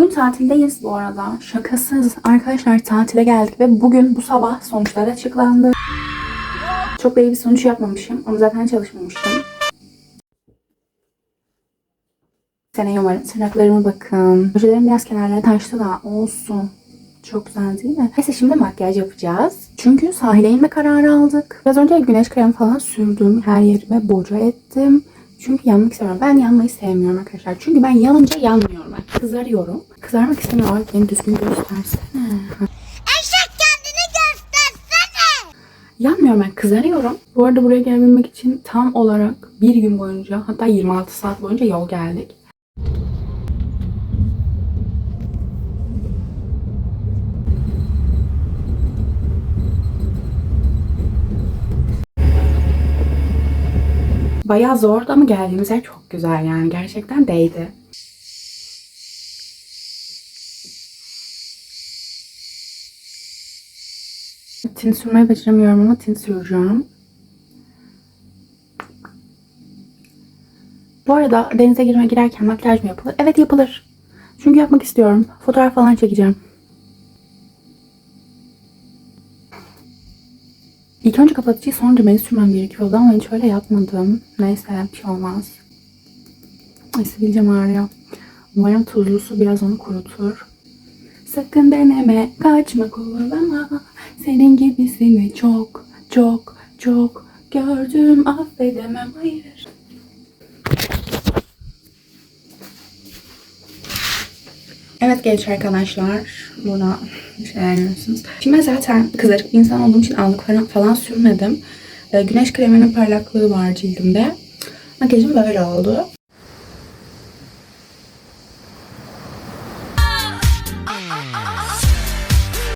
Bugün tatildeyiz bu arada. Şakasız. Arkadaşlar tatile geldik ve bugün bu sabah sonuçlar açıklandı. Çok da iyi bir sonuç yapmamışım ama zaten çalışmamıştım. Seneye umarım. Tırnaklarıma bakın. Ojelerim biraz kenarlara taştı da olsun. Çok güzel değil mi? Neyse şimdi makyaj yapacağız. Çünkü sahile inme kararı aldık. Biraz önce güneş kremi falan sürdüm. Her yerime boca ettim. Çünkü yanmak istemiyorum. Ben yanmayı sevmiyorum arkadaşlar. Çünkü ben yanınca yanmıyorum. Kızarıyorum. Kızarmak istemiyorum. Ay, Beni düzgün göstersene. Eşek kendini göstersene. Yanmıyorum ben kızarıyorum. Bu arada buraya gelebilmek için tam olarak bir gün boyunca hatta 26 saat boyunca yol geldik. Bayağı zordu ama geldiğimiz yer çok güzel yani. Gerçekten değdi. Tint sürmeyi beceremiyorum ama tint süreceğim. Bu arada denize girme girerken makyaj mı yapılır? Evet yapılır. Çünkü yapmak istiyorum. Fotoğraf falan çekeceğim. İlk önce kapatıcıyı sonra düğmeyi sürmem gerekiyordu ama hiç öyle yapmadım. Neyse bir şey olmaz. Sivilcem ağrıyor. Umarım tuzlu su biraz onu kurutur. Sakın deneme, kaçma kovalama. Senin gibisini çok, çok, çok gördüm. Affedemem, hayır. Evet genç arkadaşlar. Burada şeyler görüyorsunuz. Şimdi ben zaten kızarık bir insan olduğum için allık falan, falan sürmedim. Ee, güneş kreminin parlaklığı var cildimde. Makyajım böyle oldu.